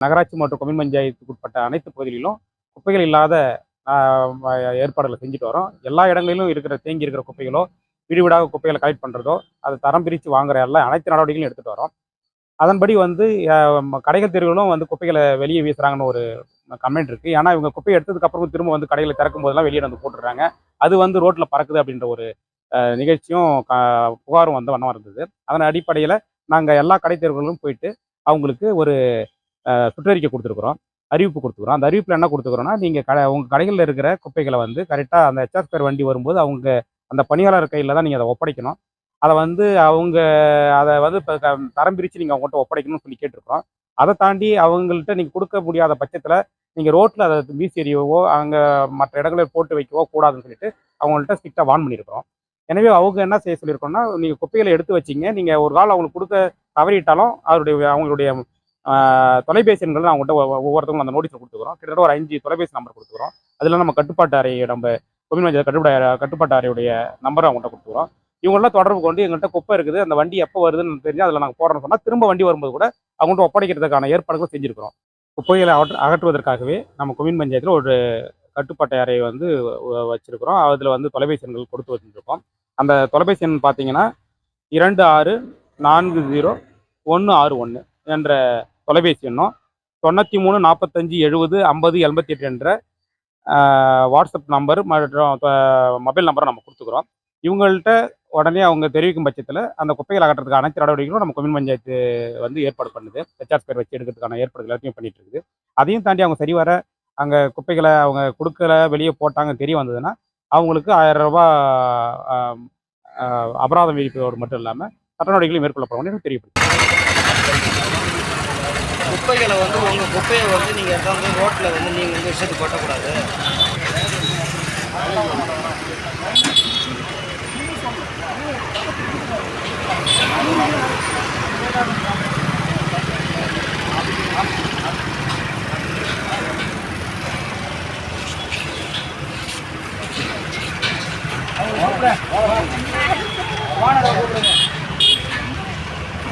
நகராட்சி மற்றும் கொமின் பஞ்சாயத்துக்கு உட்பட்ட அனைத்து பகுதிகளிலும் குப்பைகள் இல்லாத ஏற்பாடுகளை செஞ்சுட்டு வரோம். எல்லா இடங்களிலும் இருக்கிற தேங்கி இருக்கிற குப்பைகளோ வீடு வீடாக குப்பைகளை கலெக்ட் பண்ணுறதோ அதை தரம் பிரித்து வாங்குற எல்லாம் அனைத்து நடவடிக்கைகளும் எடுத்துகிட்டு வரோம். அதன்படி வந்து கடைகள் தெருவிலும் வந்து குப்பைகளை வெளியே வீசுறாங்கன்னு ஒரு கமெண்ட் இருக்குது ஏன்னா இவங்க குப்பையை எடுத்ததுக்கப்புறமும் திரும்ப வந்து கடைகளை திறக்கும் போதெல்லாம் வெளியே வந்து போட்டுடுறாங்க. அது வந்து ரோட்டில் பறக்குது அப்படின்ற ஒரு நிகழ்ச்சியும் க- புகாரும் வந்து வண்ணம் இருந்தது. அதன் அடிப்படையில் நாங்கள் எல்லா கடை தெருவுகளும் போயிட்டு அவங்களுக்கு ஒரு சுற்றறிக்கை கொடுத்துருக்குறோம். அறிவிப்பு கொடுத்துக்குறோம் அந்த அறிவிப்பில் என்ன கொடுத்துக்கிறோன்னா நீங்கள் கடை உங்கள் கடைகளில் இருக்கிற குப்பைகளை வந்து கரெக்டாக அந்த ஹெச்ஆர் பேர் வண்டி வரும்போது அவங்க அந்த பணியாளர் கையில் தான் நீங்கள் அதை ஒப்படைக்கணும். அதை வந்து அவங்க அதை வந்து இப்போ தரம் பிரித்து நீங்கள் அவங்ககிட்ட ஒப்படைக்கணும்னு சொல்லி கேட்டிருக்கிறோம். அதை தாண்டி அவங்கள்ட்ட நீங்கள் கொடுக்க முடியாத பட்சத்தில் நீங்கள் ரோட்டில் அதை வீசி எறியவோ அங்கே மற்ற இடங்களில் போட்டு வைக்கவோ கூடாதுன்னு சொல்லிட்டு அவங்கள்ட்ட ஸ்ட்ரிக்டாக வான் பண்ணியிருக்கிறோம். எனவே அவங்க என்ன செய்ய சொல்லியிருக்கோம்னா நீங்கள் குப்பைகளை எடுத்து வச்சிங்க. நீங்கள் ஒரு கால் அவங்களுக்கு கொடுக்க தவறிட்டாலும் அவருடைய அவங்களுடைய தொலைபேசி எண்கள் அவங்கள்ட்ட உங்கள்கிட்ட ஒவ்வொருத்தவங்களும் அந்த நோட்டீஸ் கொடுத்துக்கிறோம். கிட்டத்தட்ட ஒரு அஞ்சு தொலைபேசி நம்பர் கொடுத்துக்கிறோம். அதில் நம்ம கட்டுப்பாட்டு அறை நம்ம கொம்யூன் பஞ்சாயத்து கட்டுப்பாடு கட்டுப்பாட்டு அறையுடைய நம்பரை அவங்கள்ட்ட கொடுத்துக்கிறோம். இவங்களாம் தொடர்பு கொண்டு எங்கள்கிட்ட குப்பை இருக்குது அந்த வண்டி எப்போ வருதுன்னு தெரிஞ்சு அதில் நாங்கள் போடுறோம்னு சொன்னால் திரும்ப வண்டி வரும்போது கூட அவங்கள்ட்ட ஒப்படைக்கிறதுக்கான ஏற்பாடுகள் செஞ்சுருக்கிறோம். குப்பைகளை அகற்ற அகற்றுவதற்காகவே நம்ம கொமின் பஞ்சாயத்தில் ஒரு கட்டுப்பாட்டு அறையை வந்து வச்சுருக்கிறோம் வச்சிருக்கிறோம். அதில் வந்து தொலைபேசி எண்கள் கொடுத்து வச்சுருக்கோம். அந்த தொலைபேசி எண் பார்த்தீங்கன்னா இரண்டு ஆறு நான்கு ஜீரோ ஒன்று ஆறு ஒன்று என்ற தொலைபேசி எண்ணும் தொண்ணூற்றி மூணு நாற்பத்தஞ்சு எழுபது ஐம்பது எண்பத்தி எட்டு என்ற வாட்ஸ்அப் நம்பர் மற்றும் மொபைல் நம்பரை நம்ம கொடுத்துக்குறோம். இவங்கள்ட்ட உடனே அவங்க தெரிவிக்கும் பட்சத்தில் அந்த குப்பைகள் அகற்றதுக்கு அனைத்து நடவடிக்கைகளும் நம்ம கொம்யூன் பஞ்சாயத்து வந்து ஏற்பாடு பண்ணுது. ஹெச்ஆர் பேர் வச்சு எடுக்கிறதுக்கான ஏற்பாடுகள் எல்லாத்தையும் பண்ணிட்டு இருக்குது. அதையும் தாண்டி அவங்க சரி வர அங்கே குப்பைகளை அவங்க கொடுக்கல வெளியே போட்டாங்க தெரிய வந்ததுன்னா அவங்களுக்கு ஆயிரம் ரூபாய் அபராதம் விதிப்பதோடு மட்டும் இல்லாமல் சட்ட நடவடிக்கைகளை மேற்கொள்ளப்படும் தெரியப்படுது குப்பைகளை வந்து உங்கள் குப்பையை வந்து நீங்கள் எடுத்தாந்து ரோட்டில் வந்து நீங்கள் வந்து விஷயத்துக்கு கொட்டக்கூடாது.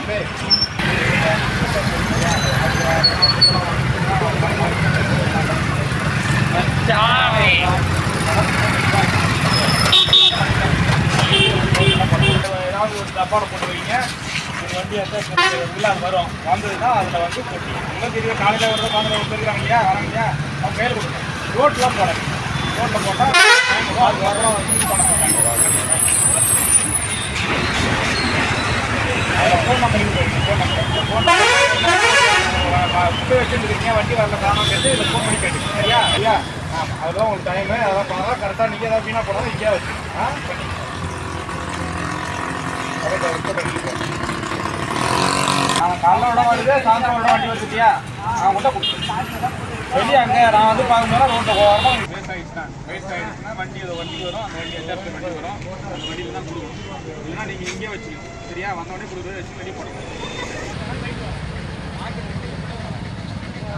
ஏதாவது டப்பாவில் போட்டு வைங்க உங்கள் வண்டி எந்த அது வரும் வந்ததுன்னா அதில் வந்து கொட்டி எல்லாம் தெரியும் காலையில் வருது காலையில் வந்து இருக்கிறாங்க இல்லையா வராங்க இல்லையா அவங்க கையில் கொடுங்க ரோட்டில் போடாது ரோட்டில் போட்டால் அது வரலாம் யூஸ் பண்ண மாட்டாங்க அதில் இருக்கு ஃபோன் நம்பர் ஃபோன் குப்பை வச்சுருக்கீங்க வண்டி வரல காரணம் கேட்டு இதில் ஃபோன் பண்ணி கேட்டு சரியா? ஐயா ஆமாம் அதுதான் உங்களுக்கு டைமு அதெல்லாம் பண்ணலாம். கரெக்டாக நீங்கள் ஏதாவது வீணாக போடாமல் இங்கேயே வச்சு ஆ பண்ணி நான் காலைல விட வருது சாயந்தரம் விட வண்டி வந்துட்டியா நான் கொடுத்துருக்கேன் வெளியே அங்கே நான் வந்து பார்க்கும்போது ரோட்டில் ஓரமாக வேஸ்ட் ஆகிடுச்சுன்னா வேஸ்ட் ஆகிடுச்சுன்னா வண்டி வண்டி வரும். அந்த வண்டி எச்ஆர்பி வண்டி வரும். அந்த வண்டியில் தான் கொடுக்கணும். இல்லைன்னா நீங்கள் இங்கேயே வச்சுக்கணும். சரியா? வந்தோடனே கொடுக்குறது வச்சு வெளியே போடுங்க